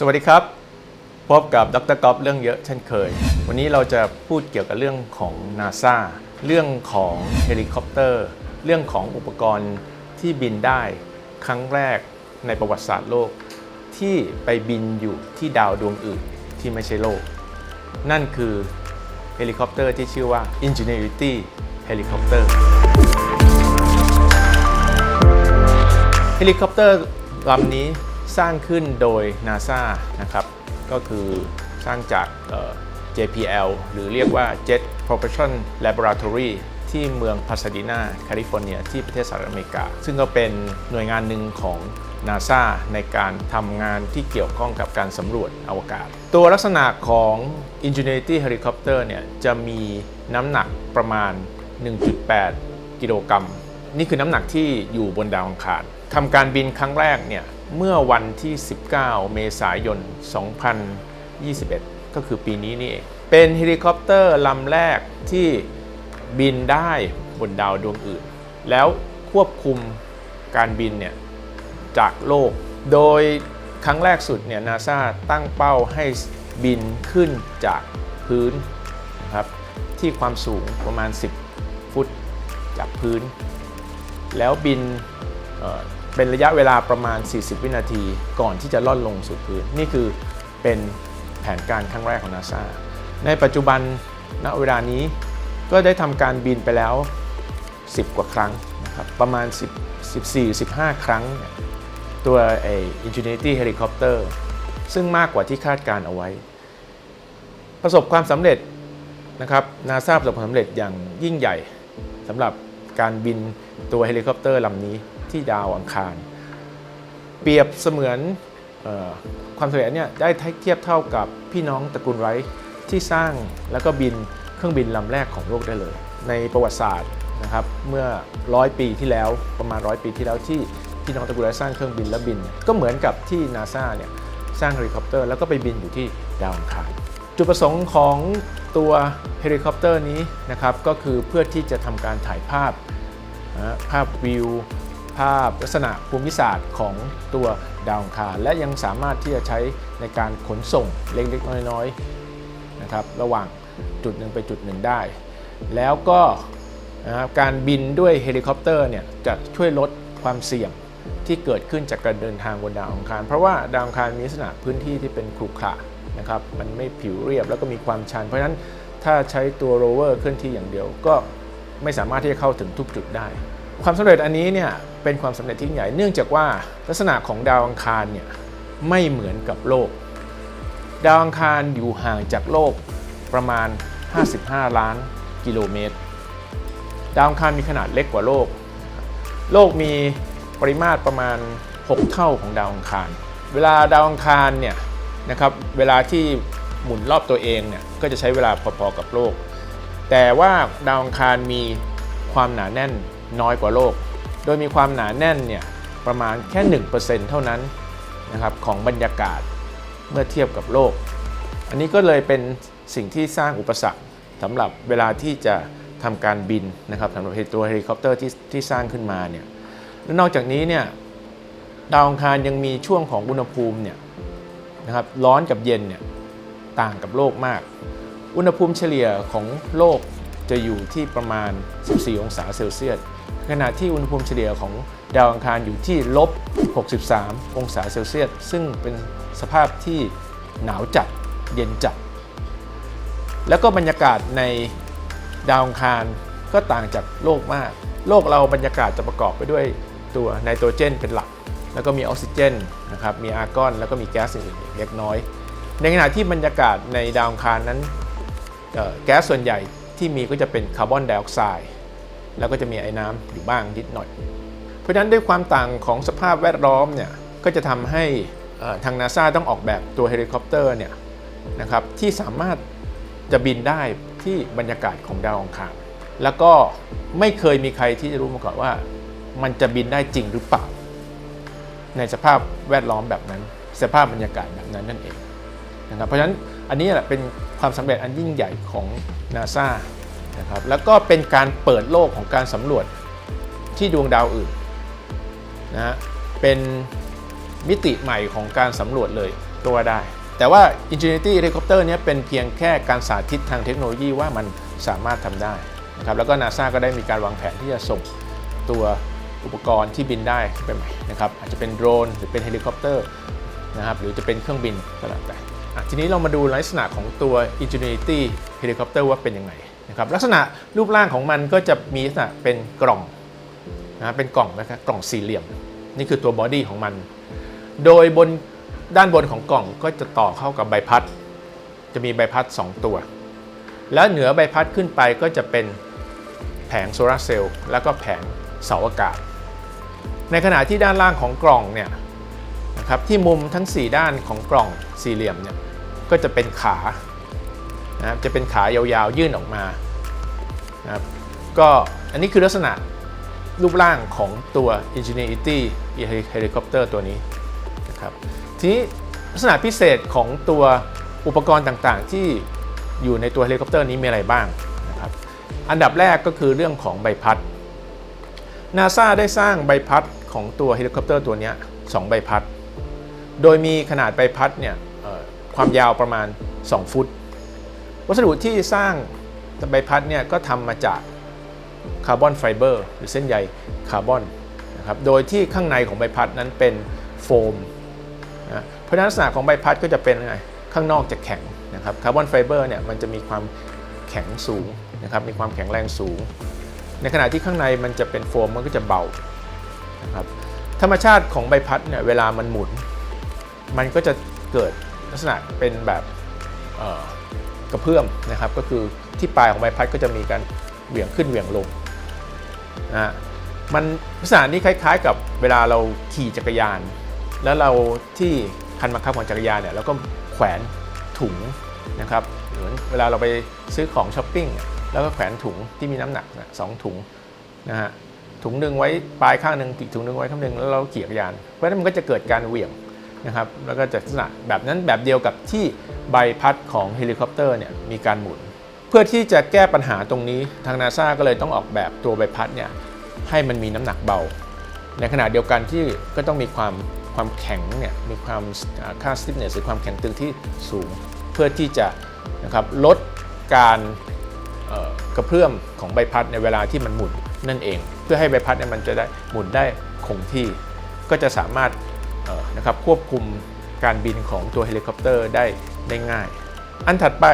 สวัสดีครับ พบกับดรกอฟเรื่องเยอะเช่นเคย วันนี้เราจะพูดเกี่ยวกับเรื่องของ NASA เรื่องของเฮลิคอปเตอร์ เรื่องของอุปกรณ์ที่บินได้ครั้งแรกในประวัติศาสตร์โลก ที่ไปบินอยู่ที่ดาวดวงอื่นที่ไม่ใช่โลก นั่นคือเฮลิคอปเตอร์ที่ชื่อว่า Ingenuity Helicopter เฮลิคอปเตอร์ลำนี้ สร้างขึ้นโดย NASA นะครับ ก็คือสร้างจาก JPL หรือเรียกว่า Jet Propulsion Laboratory ที่เมืองพาซาดีนาแคลิฟอร์เนีย ที่ประเทศสหรัฐอเมริกา ซึ่งก็เป็นหน่วยงานหนึ่งของ NASA ในการทำงานที่เกี่ยวข้องกับการสำรวจอวกาศ ตัวลักษณะของ Ingenuity Helicopter เนี่ยจะมีน้ำหนักประมาณ 1.8 กิโลกรัม นี่คือน้ำหนักที่อยู่บนดาวอังคารทำการบินครั้งแรกเนี่ย เมื่อวันที่ 19 เมษายน 2021 ก็คือปีนี้นี่เองเป็นเฮลิคอปเตอร์ลำแรกที่บินได้บนดาวดวงอื่น แล้วควบคุมการบินเนี่ยจากโลก โดยครั้งแรกสุดเนี่ยนาซาตั้งเป้าให้บินขึ้นจากพื้นนะครับที่ความสูงประมาณ 10 ฟุตจากพื้น แล้วบิน เป็นระยะเวลาประมาณ 40 วินาที ก่อนที่จะล่อนลงสู่พื้น นี่คือเป็นแผนการครั้งแรกของนาซาในปัจจุบันณเวลานี้ก็ได้ทำการบินไปแล้ว 10 กว่าครั้งนะครับประมาณ 10 14 15 ครั้ง ตัวไอ้ Ingenuity Helicopter ซึ่งมากกว่าที่คาดการเอาไว้ ประสบความสำเร็จนะครับนาซาประสบความสำเร็จอย่างยิ่งใหญ่สำหรับการบินตัวเฮลิคอปเตอร์ลำนี้ ที่ดาวอังคาร เปรียบเสมือนออความสำเร็จเนี่ยได้เทียบเท่ากับพี่น้องตระกูลไรท์ที่สร้างแล้วก็บินเครื่องบินลำแรกของโลกได้เลย ในประวัติศาสตร์นะครับเมื่อร้อยปีที่แล้วประมาณร้อยปีที่แล้วที่พี่น้องตระกูลไรสร้างเครื่องบินและบิน ก็เหมือนกับที่นาซาเนี่ยสร้างเฮลิคอปเตอร์แล้วก็ไปบินอยู่ที่ดาวอังคารจุดประสงค์ของตัวเฮลิคอปเตอร์นี้นะครับก็คือเพื่อที่จะทำการถ่ายภาพภาพวิว ภาพ ลักษณะภูมิศาสตร์ของตัวดาวอังคาร และยังสามารถที่จะใช้ในการขนส่งเล็กๆน้อยๆนะครับระหว่างจุดหนึ่งไปจุดหนึ่งได้ แล้วก็นะการบินด้วยเฮลิคอปเตอร์เนี่ยจะช่วยลดความเสี่ยงที่เกิดขึ้นจากการเดินทางบนดาวอังคาร เพราะว่าดาวอังคารมีลักษณะพื้นที่ที่เป็นขรุขระนะครับมันไม่ผิวเรียบแล้วก็มีความชัน เพราะฉะนั้นถ้าใช้ตัวโรเวอร์เคลื่อนที่อย่างเดียวก็ไม่สามารถที่จะเข้าถึงทุกจุดได้ ความสำเร็จอันนี้เนี่ย เป็นความสำเร็จที่ใหญ่ เนื่องจากว่าลักษณะของดาวอังคารเนี่ยไม่เหมือนกับโลก ดาวอังคารอยู่ห่างจากโลกประมาณ 55 ล้านกิโลเมตร ดาวอังคารมีขนาดเล็กกว่าโลก โลกมีปริมาตรประมาณ 6 เท่าของดาวอังคาร เวลาดาวอังคารเนี่ยนะครับเวลาที่หมุนรอบตัวเองเนี่ยก็จะใช้เวลาพอๆกับโลก แต่ว่าดาวอังคารมีความหนาแน่นน้อยกว่าโลก ดยมีความหนาแน่นเนี่ยประมาณแค่ 1%เท่านั้นนะครับของบรรยากาศเมื่อเทียบกับโลก อันนี้ก็เลยเป็นสิ่งที่สร้างอุปสรรคสำหรับเวลาที่จะทำการบินนะครับสำหรับตัวเฮลิคอปเตอร์ที่ที่สร้างขึ้นมาเนี่ยและนอกจากนี้เนี่ยดาวอังคารยังมีช่วงของอุณหภูมิเนี่ยนะครับร้อนกับเย็นเนี่ยต่างกับโลกมาก อุณหภูมิเฉลี่ยของโลกจะอยู่ที่ประมาณ 14 องศาเซลเซียส ขณะที่อุณหภูมิเฉลี่ยของดาวอังคารอยู่ที่ลบ 63 องศาเซลเซียส ซึ่งเป็นสภาพที่หนาวจัดเย็นจัด แล้วก็บรรยากาศในดาวอังคารก็ต่างจากโลกมาก โลกเราบรรยากาศจะประกอบไปด้วยตัวไนโตรเจนเป็นหลัก แล้วก็มีออกซิเจนนะครับ มีอาร์กอน แล้วก็มีแก๊สอื่นๆเล็กน้อย ในขณะที่บรรยากาศในดาวอังคารนั้นแก๊สส่วนใหญ่ที่มีก็จะเป็นคาร์บอนไดออกไซด์ แล้วก็จะมีไอ้น้ำอยู่บ้างนิดหน่อย เพราะฉะนั้นด้วยความต่างของสภาพแวดล้อมเนี่ยก็จะทำให้ทางนาซาต้องออกแบบตัวเฮลิคอปเตอร์เนี่ยนะครับที่สามารถจะบินได้ที่บรรยากาศของดาวอังคารแล้วก็ไม่เคยมีใครที่จะรู้มาก่อนว่า มันจะบินได้จริงหรือเปล่า ในสภาพแวดล้อมแบบนั้น สภาพบรรยากาศแบบนั้นนั่นเองนะครับเพราะฉะนั้นอันนี้แหละเป็นความสำเร็จอันยิ่งใหญ่ของนาซา นะครับแล้วก็เป็นการเปิดโลกของการสำรวจที่ดวงดาวอื่นนะฮะเป็นมิติใหม่ของการสำรวจเลยก็ว่าได้ แต่ว่า Ingenuity Helicopter เนี้ยเป็นเพียงแค่การสาธิตทางเทคโนโลยีว่ามันสามารถทำได้นะครับแล้วก็ NASA ก็ได้มีการวางแผนที่จะส่งตัวอุปกรณ์ที่บินได้ไปใหม่นะครับอาจจะเป็นโดรนหรือเป็นเฮลิคอปเตอร์นะครับหรือจะเป็นเครื่องบินก็แล้วแต่ทีนี้เรามาดูลักษณะของตัว Ingenuity Helicopter ว่าเป็นยังไง นะครับลักษณะรูปร่างของมันก็จะมีลักษณะเป็นกล่องนะเป็นกล่องนะครับกล่องสี่เหลี่ยม นี่คือตัวบอดี้ของมัน โดยบนด้านบนของกล่องก็จะต่อเข้ากับใบพัด จะมีใบพัด 2 ตัว แล้วเหนือใบพัดขึ้นไปก็จะเป็นแผงโซลาร์เซลล์แล้วก็แผงเสาอากาศ ในขณะที่ด้านล่างของกล่องเนี่ยนะครับที่มุมทั้ง 4 ด้านของกล่องสี่เหลี่ยมเนี่ยก็จะเป็นขา นะครับจะเป็นขายาวๆยื่นออกมานะครับก็อันนี้คือลักษณะรูปร่างของตัว Ingenuity Helicopter ตัวนี้นะครับทีนี้ลักษณะพิเศษของตัวอุปกรณ์ต่างๆ ที่อยู่ในตัวเฮลิคอปเตอร์นี้มีอะไรบ้างนะครับอันดับแรกก็คือเรื่องของใบพัด NASA ได้สร้างใบพัดของตัวเฮลิคอปเตอร์ตัวนี้สองใบพัด โดยมีขนาดใบพัดเนี่ยความยาวประมาณ 2 ฟุต วัสดุที่สร้างใบพัดเนี่ยก็ทำมาจากคาร์บอนไฟเบอร์หรือเส้นใยคาร์บอนนะครับโดยที่ข้างในของใบพัดนั้นเป็นโฟมนะเพราะนั้นลักษณะของใบพัดก็จะเป็นไงข้างนอกจะแข็งนะครับคาร์บอนไฟเบอร์เนี่ยมันจะมีความแข็งสูงนะครับมีความแข็งแรงสูง ในขณะที่ข้างในมันจะเป็นโฟมมันก็จะเบานะครับธรรมชาติของใบพัดเนี่ยเวลามันหมุน มันก็จะเกิดลักษณะเป็นแบบ กระเพื่อมนะครับ ก็คือที่ปลายของใบพัดก็จะมีการเหวี่ยงขึ้นเหวี่ยงลงนะฮะมันลักษณะนี้คล้าย ๆ กับเวลาเราขี่จักรยาน แล้วเราที่คันบังคับของจักรยานเนี่ยเราก็แขวนถุงนะครับเหมือนเวลาเราไปซื้อของช้อปปิ้งแล้วก็แขวนถุงที่มีน้ำหนักนะสองถุงนะฮะถุงหนึ่งไว้ปลายข้างหนึ่งอีกถุงหนึ่งไว้ข้างหนึ่งแล้วเราขี่จักรยาน เพราะฉะนั้นมันก็จะเกิดการเหวี่ยง นะครับแล้วก็จะลักษณะแบบนั้นแบบเดียวกับที่ใบพัดของเฮลิคอปเตอร์เนี่ยมีการหมุน เพื่อที่จะแก้ปัญหาตรงนี้ทางนาซาก็เลยต้องออกแบบตัวใบพัดเนี่ยให้มันมีน้ำหนักเบา ในขณะเดียวกันที่ก็ต้องมีความความแข็งเนี่ยมีความค่า stiffness หรือความแข็งตึงที่สูง เพื่อที่จะนะครับลดการกระเพื่อมของใบพัดในเวลาที่มันหมุนนั่นเอง เพื่อให้ใบพัดเนี่ยมันจะได้หมุนได้คงที่ ก็จะสามารถ นะครับควบคุมการบินของตัวเฮลิคอปเตอร์ได้ได้ง่าย อันถัดไป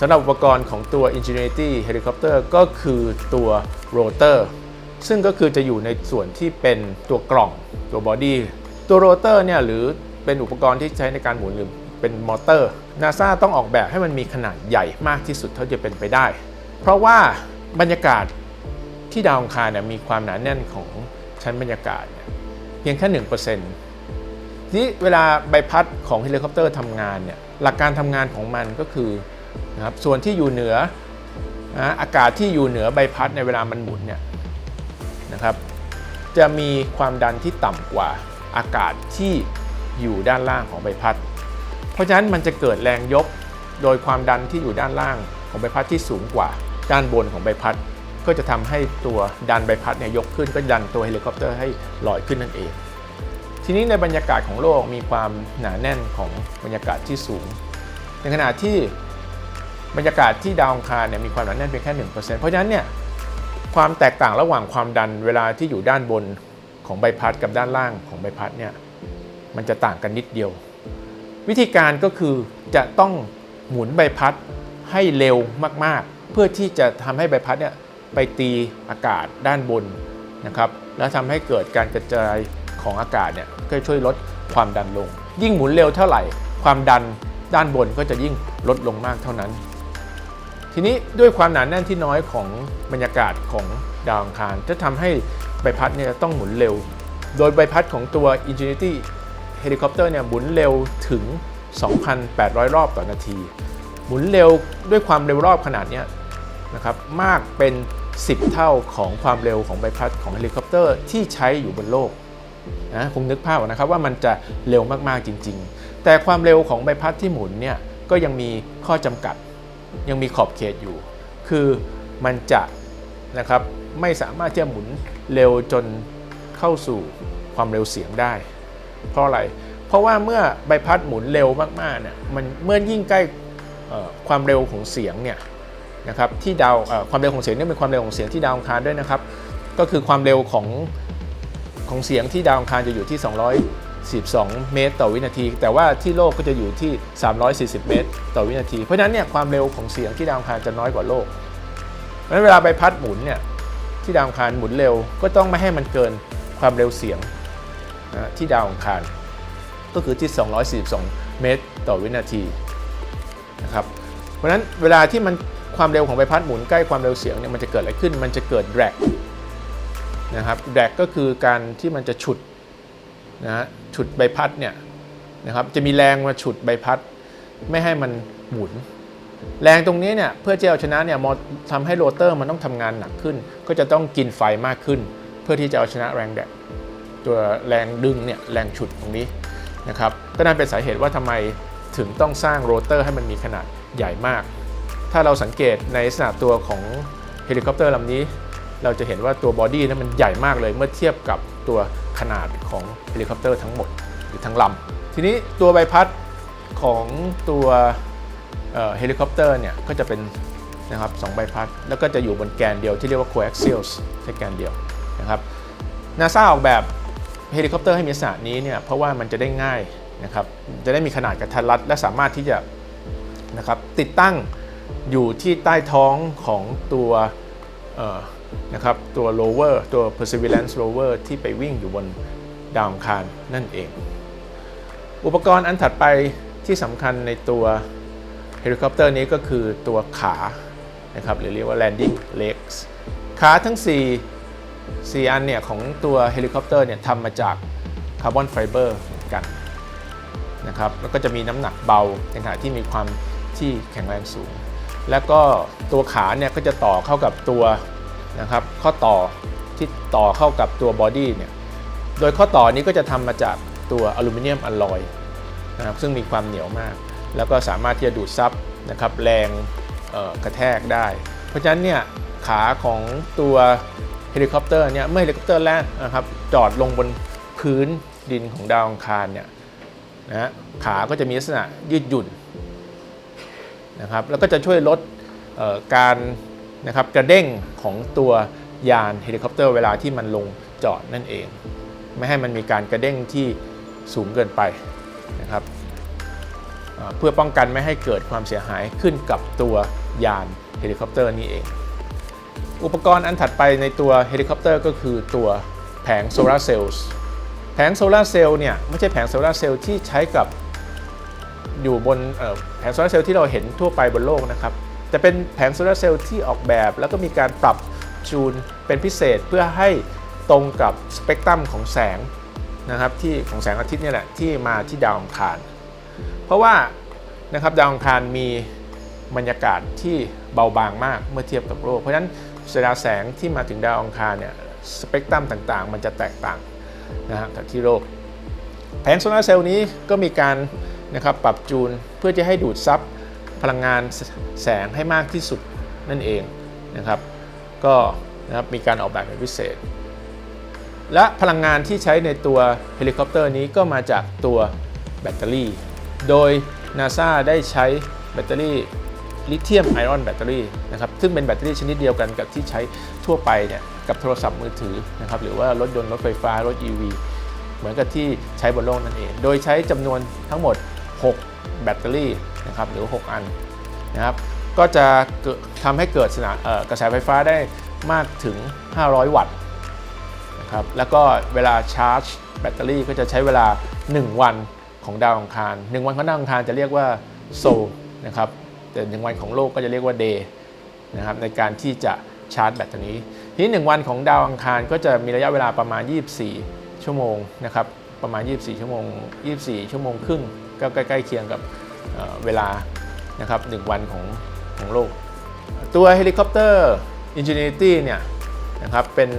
สำหรับอุปกรณ์ของตัว Ingenuity Helicopter ก็คือตัวโรเตอร์ซึ่งก็คือจะอยู่ในส่วนที่เป็นตัวกล่องตัวบอดี้ตัวโรเตอร์เนี่ยหรือเป็นอุปกรณ์ที่ใช้ในการหมุนหรือเป็นมอเตอร์ NASA ต้องออกแบบให้มันมีขนาดใหญ่มากที่สุดเท่าที่จะเป็นไปได้ เพราะว่าบรรยากาศที่ดาวอังคารเนี่ยมีความหนาแน่นของชั้นบรรยากาศเนี่ยเพียงแค่หนึ่งเปอร์เซ็ นต์ทีนี้เวลาใบพัดของเฮลิคอปเตอร์ทำงานเนี่ยหลักการทำงานของมันก็คือนะครับส่วนที่อยู่เหนืออากาศที่อยู่เหนือใบพัดในเวลามันหมุนเนี่ยนะครับจะมีความดันที่ต่ำกว่าอากาศที่อยู่ด้านล่างของใบพัด เพราะฉะนั้นมันจะเกิดแรงยกโดยความดันที่อยู่ด้านล่างของใบพัดที่สูงกว่าด้านบนของใบพัด ก็จะทำให้ตัวดันใบพัดเนี่ยยกขึ้นก็ดันตัวเฮลิคอปเตอร์ให้ลอยขึ้นนั่นเอง ทีนี้ในบรรยากาศของโลกมีความหนาแน่นของบรรยากาศที่สูง ในขณะที่บรรยากาศที่ดาวอังคารเนี่ยมีความหนาแน่นเพียงแค่ 1%เพราะฉะนั้นเนี่ยความแตกต่างระหว่างความดันเวลาที่อยู่ด้านบนของใบพัดกับด้านล่างของใบพัดเนี่ยมันจะต่างกันนิดเดียว วิธีการก็คือจะต้องหมุนใบพัดให้เร็วมากๆ เพื่อที่จะทำให้ใบพัดเนี่ยไปตีอากาศด้านบนนะครับ แล้วทำให้เกิดการกระจาย ของอากาศเนี่ยก็ช่วยลดความดันลง ยิ่งหมุนเร็วเท่าไหร่ ความดันด้านบนก็จะยิ่งลดลงมากเท่านั้น ทีนี้ด้วยความหนาแน่นที่น้อยของบรรยากาศของดาวอังคาร จะทำให้ใบพัดเนี่ยต้องหมุนเร็ว โดยใบพัดของตัว Ingenuity Helicopter เนี่ยหมุนเร็วถึง 2,800 รอบต่อนาที หมุนเร็วด้วยความเร็วรอบขนาดนี้นะครับมากเป็น 10 เท่าของความเร็วของใบพัดของเฮลิคอปเตอร์ที่ใช้อยู่บนโลก นะคงนึกภาพนะครับว่ามันจะเร็วมากๆจริง ๆ แต่ความเร็วของใบพัดที่หมุนเนี่ยก็ยังมีข้อจำกัด ยังมีขอบเขตอยู่ คือมันจะนะครับไม่สามารถที่จะหมุนเร็วจนเข้าสู่ความเร็วเสียงได้ เพราะอะไร เพราะว่าเมื่อใบพัดหมุนเร็วมากๆเนี่ยมันเมื่อยิ่งใกล้ความเร็วของเสียงเนี่ยนะครับที่ดาวความเร็วของเสียงเนี่ยเป็นความเร็วของเสียงที่ดาวอังคารด้วยนะครับ ก็คือความเร็วของ ของเสียงที่ดาวอังคารจะอยู่ที่242เมตร ต่อวินาที แต่ว่าที่โลกก็จะอยู่ที่ 340 เมตร ต่อวินาที เพราะฉะนั้นเนี่ยความเร็วของเสียงที่ดาวอังคารจะน้อยกว่าโลกเพราะฉะนั้นเวลาใบพัดหมุนเนี่ยที่ดาวอังคารหมุนเร็วก็ต้องไม่ให้มันเกินความเร็วเสียงนะที่ดาวอังคาร ก็คือที่ 242 เมตร ต่อวินาทีนะครับเพราะฉะนั้นเวลาที่มันความเร็วของใบพัดหมุนใกล้ความเร็วเสียงเนี่ยมันจะเกิดอะไรขึ้น มันจะเกิดแดรก นะครับแดกก็คือการที่มันจะฉุดนะฮะฉุดใบพัดเนี่ยนะครับจะมีแรงมาฉุดใบพัด ไม่ให้มันหมุน แรงตรงนี้เนี่ยเพื่อจะเอาชนะเนี่ยมอทำให้โรเตอร์มันต้องทำงานหนักขึ้น ก็จะต้องกินไฟมากขึ้น เพื่อที่จะเอาชนะแรงแดดตัวแรงดึงเนี่ยแรงฉุดตรงนี้นะครับก็นั่นเป็นสาเหตุว่าทำไมถึงต้องสร้างโรเตอร์ให้มันมีขนาดใหญ่มาก ถ้าเราสังเกตในลักษณะตัวของเฮลิคอปเตอร์ลำนี้ เราจะเห็นว่าตัวบอดี้นั้นมันใหญ่มากเลยเมื่อเทียบกับตัวขนาดของเฮลิคอปเตอร์ทั้งหมดหรือทั้งลำทีนี้ตัวใบพัดของตัวเฮลิคอปเตอร์เนี่ยก็จะเป็นนะครับสองใบพัด แล้วก็จะอยู่บนแกนเดียวที่เรียกว่า coaxials ใช้แกนเดียวนะครับนาซาออกแบบเฮลิคอปเตอร์ให้มีลักษณะนี้เนี่ยเพราะว่ามันจะได้ง่ายนะครับจะได้มีขนาดกระทัดรัด และสามารถที่จะนะครับติดตั้งอยู่ที่ใต้ท้องของตัว นะครับตัว rover ตัว perseverance rover ที่ไปวิ่งอยู่บนดาวอังคารนั่นเอง อุปกรณ์อันถัดไปที่สำคัญในตัวเฮลิคอปเตอร์นี้ก็คือตัวขานะครับหรือเรียกว่า landing legs ขาทั้ง 4 4 อันเนี่ยของตัวเฮลิคอปเตอร์เนี่ยทำมาจากคาร์บอนไฟเบอร์เหมือนกันนะครับแล้วก็จะมีน้ำหนักเบาในขณะที่มีความที่แข็งแรงสูง แล้วก็ตัวขาเนี่ยก็จะต่อเข้ากับตัว นะครับข้อต่อที่ต่อเข้ากับตัวบอดี้เนี่ย โดยข้อต่อนี้ก็จะทำมาจากตัวอลูมิเนียมอลลอยนะครับซึ่งมีความเหนียวมาก แล้วก็สามารถที่จะดูดซับนะครับแรงกระแทกได้ เพราะฉะนั้นเนี่ยขาของตัวเฮลิคอปเตอร์เนี่ยเมื่อเฮลิคอปเตอร์แล่นนะครับจอดลงบนพื้นดินของดาวอังคารเนี่ยนะขาก็จะมีลักษณะยืดหยุ่นนะครับแล้วก็จะช่วยลดการ นะครับกระเด้งของตัวยานเฮลิคอปเตอร์เวลาที่มันลงจอดนั่นเอง ไม่ให้มันมีการกระเด้งที่สูงเกินไปนะครับเพื่อป้องกันไม่ให้เกิดความเสียหายขึ้นกับตัวยานเฮลิคอปเตอร์นี้เอง อุปกรณ์อันถัดไปในตัวเฮลิคอปเตอร์ก็คือตัวแผงโซลาร์เซลล์แผงโซลาร์เซลล์เนี่ยไม่ใช่แผงโซลาร์เซลล์ที่ใช้กับอยู่บนแผงโซลาร์เซลล์ที่เราเห็นทั่วไปบนโลกนะครับ แต่เป็นแผงโซลาร์เซลล์ที่ออกแบบ แล้วก็มีการปรับจูนเป็นพิเศษเพื่อให้ตรงกับสเปกตรัมของแสงนะครับที่ของแสงอาทิตย์เนี่ยแหละที่มาที่ดาวอังคาร เพราะว่านะครับดาวอังคารมีบรรยากาศที่เบาบางมากเมื่อเทียบกับโลก เพราะฉะนั้นเวลาแสงที่มาถึงดาวอังคารเนี่ยสเปกตรัมต่างๆ มันจะแตกต่างนะฮะกับที่โลก แผงโซลาร์เซลล์นี้ก็มีการนะครับปรับจูนเพื่อจะให้ดูดซับ พลังงานแสงให้มากที่สุดนั่นเองนะครับ ก็นะครับมีการออกแบบเป็นพิเศษ และพลังงานที่ใช้ในตัวเฮลิคอปเตอร์นี้ก็มาจากตัวแบตเตอรี่ โดย NASA ได้ใช้แบตเตอรี่ลิเธียมไอออนแบตเตอรี่นะครับ ซึ่งเป็นแบตเตอรี่ชนิดเดียวกันกับที่ใช้ทั่วไปเนี่ยกับโทรศัพท์มือถือนะครับ หรือว่ารถยนต์รถไฟฟ้า รถ EV เหมือนกับที่ใช้บนโลกนั่นเอง โดยใช้จำนวนทั้งหมด 6 แบตเตอรี่ นะครับหรือ 6 อันนะครับก็จะเกิดทำให้เกิดสนะเอ่อกระแสไฟฟ้าได้มากถึง 500 วัตต์นะครับแล้วก็เวลาชาร์จ แบตเตอรี่ก็จะใช้เวลา 1 วันของดาวอังคาร 1 วันของดาวอังคารจะเรียกว่าโซลนะครับแต่ 1 วันของโลกก็จะเรียกว่าเดย์นะครับในการที่จะชาร์จแบตเตัวนี้ทีนี้1วันของดาวอังคารก็จะมีระยะเวลาประมาณ 24 ชั่วโมงนะครับประมาณ 24 ชั่วโมง 24 ชั่วโมงครึ่งก็ใกล้ๆเคียงกับ เวลานะครับ1วันของของโลก ตัวเฮลิคอปเตอร์ Ingenuity เนี่ยนะครับเป็น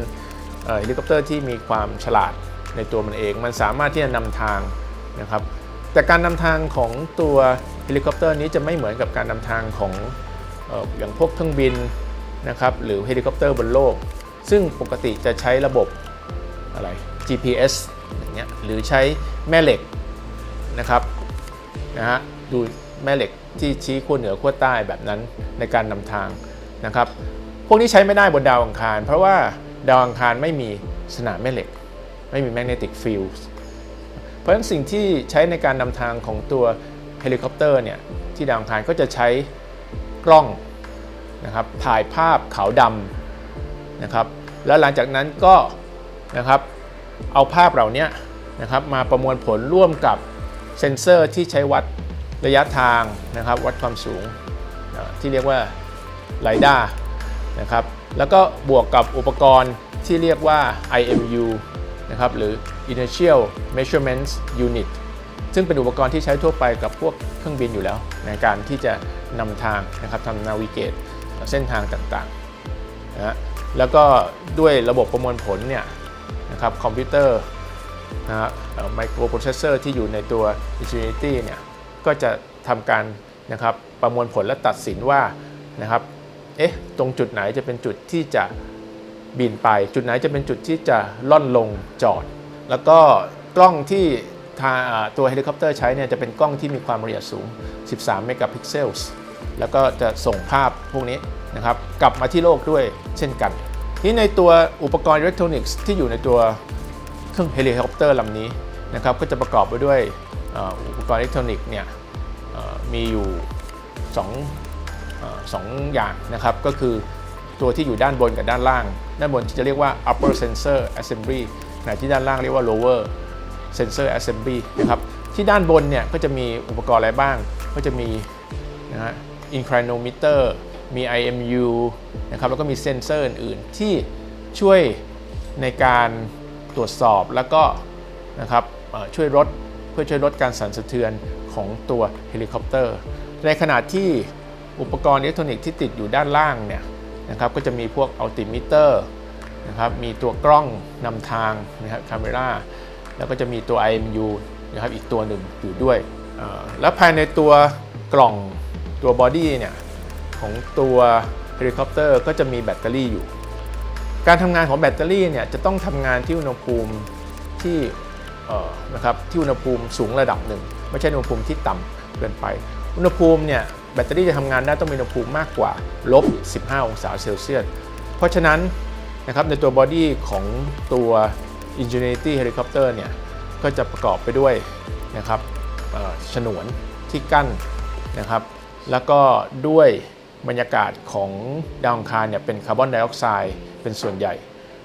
เฮลิคอปเตอร์ที่มีความฉลาดในตัวมันเอง มันสามารถที่จะนำทางนะครับแต่การนำทางของตัวเฮลิคอปเตอร์นี้จะไม่เหมือนกับการนำทางของอย่างพวกเครื่องบินนะครับหรือเฮลิคอปเตอร์บนโลก ซึ่งปกติจะใช้ระบบอะไร GPS อย่างเงี้ยหรือใช้แม่เหล็กนะครับนะฮะ ดูแม่เหล็กที่ชี้ขั้วเหนือขั้วใต้แบบนั้นในการนำทางนะครับ พวกนี้ใช้ไม่ได้บนดาวอังคาร เพราะว่าดาวอังคารไม่มีสนามแม่เหล็ก ไม่มี magnetic fields เพราะฉะนั้นสิ่งที่ใช้ในการนำทางของตัวเฮลิคอปเตอร์เนี่ยที่ดาวอังคารก็จะใช้กล้องนะครับถ่ายภาพขาวดำนะครับ แล้วหลังจากนั้นก็นะครับเอาภาพเหล่านี้นะครับมาประมวลผลร่วมกับเซ็นเซอร์ที่ใช้วัด ระยะทางนะครับวัดความสูงที่เรียกว่าไ i ด้านะครับแล้วก็บวกกับอุปกรณ์ที่เรียกว่า IMU นะครับหรือ Inertial Measurements Unit ซึ่งเป็นอุปกรณ์ที่ใช้ทั่วไปกับพวกเครื่องบินอยู่แล้ว ในการที่จะนำทางนะครับทำนาวิเกตเส้นทางต่างๆนะฮะแล้วก็ด้วยระบบประมวลผลเนี่ยนะครับคอมพิวเตอร์นะฮะไมโครโปรเซสเซอร์ที่อยู่ในตัว Infinity เนี่ย ก็จะทำการนะครับประมวลผลและตัดสินว่านะครับเอ๊ะตรงจุดไหนจะเป็นจุดที่จะบินไป จุดไหนจะเป็นจุดที่จะล่อนลงจอด แล้วก็กล้องที่ท่าตัวเฮลิคอปเตอร์ใช้เนี่ยจะเป็นกล้องที่มีความละเอียดสูง 13 เมกะพิกเซลส์แล้วก็จะส่งภาพพวกนี้นะครับกลับมาที่โลกด้วยเช่นกันที่ในตัวอุปกรณ์อิเล็กทรอนิกส์ที่อยู่ในตัวเครื่องเฮลิคอปเตอร์ลำนี้นะครับก็จะประกอบไปด้วย อุปกรณ์อิเล็กทรอนิกส์เนี่ยมีอยู่สองสองอย่างนะครับ ก็คือตัวที่อยู่ด้านบนกับด้านล่าง ด้านบนที่จะเรียกว่า upper sensor assembly ขณะที่ด้านล่างเรียกว่า lower sensor assembly นะครับ ที่ด้านบนเนี่ยก็จะมีอุปกรณ์อะไรบ้าง ก็จะมีนะฮะ inclinometer มี IMU นะครับ แล้วก็มีเซนเซอร์อื่นๆ ที่ช่วยในการตรวจสอบแล้วก็นะครับช่วยลด เพื่อช่วยลดการสั่นสะเทือนของตัวเฮลิคอปเตอร์ ในขณะที่อุปกรณ์อิเล็กทรอนิกส์ที่ติดอยู่ด้านล่างเนี่ยนะครับก็จะมีพวกอัลติมิเตอร์นะครับมีตัวกล้องนำทางนะครับคาเมราแล้วก็จะมีตัว IMU นะครับอีกตัวหนึ่งอยู่ด้วย แล้วภายในตัวกล่องตัวบอดี้เนี่ยของตัวเฮลิคอปเตอร์ก็จะมีแบตเตอรี่อยู่ การทำงานของแบตเตอรี่เนี่ยจะต้องทำงานที่อุณหภูมิที่ นะครับที่อุณหภูมิสูงระดับหนึ่ง ไม่ใช่อุณหภูมิที่ต่ำเกินไป อุณหภูมิเนี่ยแบตเตอรี่จะทำงานได้ต้องมีอุณหภูมิมากกว่าลบ 15 องศาเซลเซียส เพราะฉะนั้นนะครับในตัวบอดี้ของตัว Ingenuity Helicopter เนี่ยก็จะประกอบไปด้วยนะครับฉนวนที่กั้นนะครับ แล้วก็ด้วยบรรยากาศของดาวอังคารเนี่ยเป็นคาร์บอนไดออกไซด์เป็นส่วนใหญ่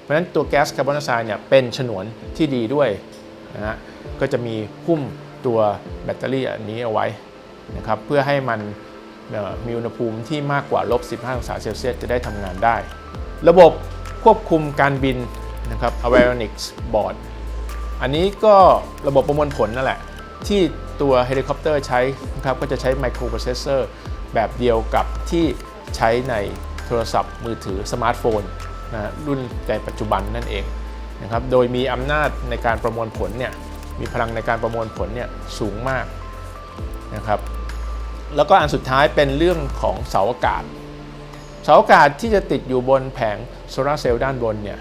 เพราะฉะนั้นตัวแก๊สคาร์บอนไดออกไซด์เนี่ยเป็นฉนวนที่ดีด้วย นะฮะก็จะมีหุ้มตัวแบตเตอรี่อันนี้เอาไว้นะครับเพื่อให้มันมีอุณหภูมิที่มากกว่าลบ 15 องศาเซลเซียสจะได้ทำงานได้ ระบบควบคุมการบินนะครับ avionics board อันนี้ก็ระบบประมวลผลนั่นแหละ ที่ตัวเฮลิคอปเตอร์ใช้นะครับก็จะใช้ไมโครโปรเซสเซอร์แบบเดียวกับที่ใช้ในโทรศัพท์มือถือสมาร์ทโฟนนะรุ่นในปัจจุบันนั่นเอง นะครับโดยมีอำนาจในการประมวลผลเนี่ยมีพลังในการประมวลผลเนี่ยสูงมากนะครับแล้วก็อันสุดท้ายเป็นเรื่องของเสาอากาศ เสาอากาศที่จะติดอยู่บนแผงโซลาร์เซลล์ด้านบนเนี่ย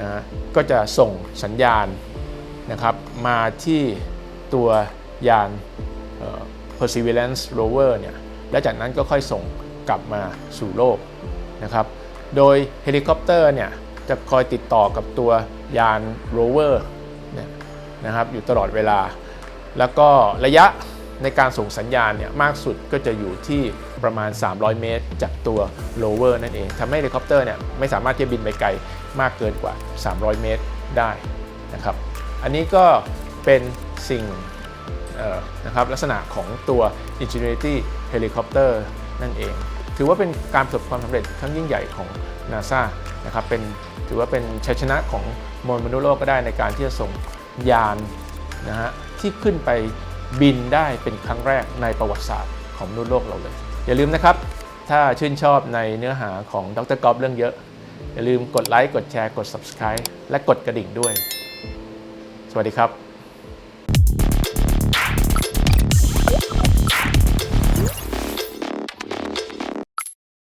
นะก็จะส่งสัญญาณนะครับมาที่ตัวยาน Perseverance rover เนี่ยและจากนั้นก็ค่อยส่งกลับมาสู่โลกนะครับ โดยเฮลิคอปเตอร์เนี่ยจะคอยติดต่อกับตัว ยาน rover เนี่ยนะครับอยู่ตลอดเวลา แล้วก็ระยะในการส่งสัญญาณเนี่ยมากสุดก็จะอยู่ที่ประมาณ 300 เมตร จากตัว rover นั่นเองทำให้เฮลิคอปเตอร์เนี่ยไม่สามารถที่จะบินไปไกลมากเกินกว่า 300 เมตรได้นะครับอันนี้ก็เป็นสิ่งนะครับลักษณะของตัว Ingenuity Helicopter นั่นเอง ถือว่าเป็นการประสบความสำเร็จครั้งยิ่งใหญ่ของ NASA นะครับเป็นถือว่าเป็นชัยชนะของ มวลมนุษย์โลกก็ได้ในการที่จะส่งยานนะฮะที่ขึ้นไปบินได้เป็นครั้งแรกในประวัติศาสตร์ของมนุษย์โลกเราเลย อย่าลืมนะครับ ถ้าชื่นชอบในเนื้อหาของดรกอล์ฟเรื่องเยอะ อย่าลืมกดไลค์กดแชร์กด Subscribe และกดกระดิ่งด้วย สวัสดีครับ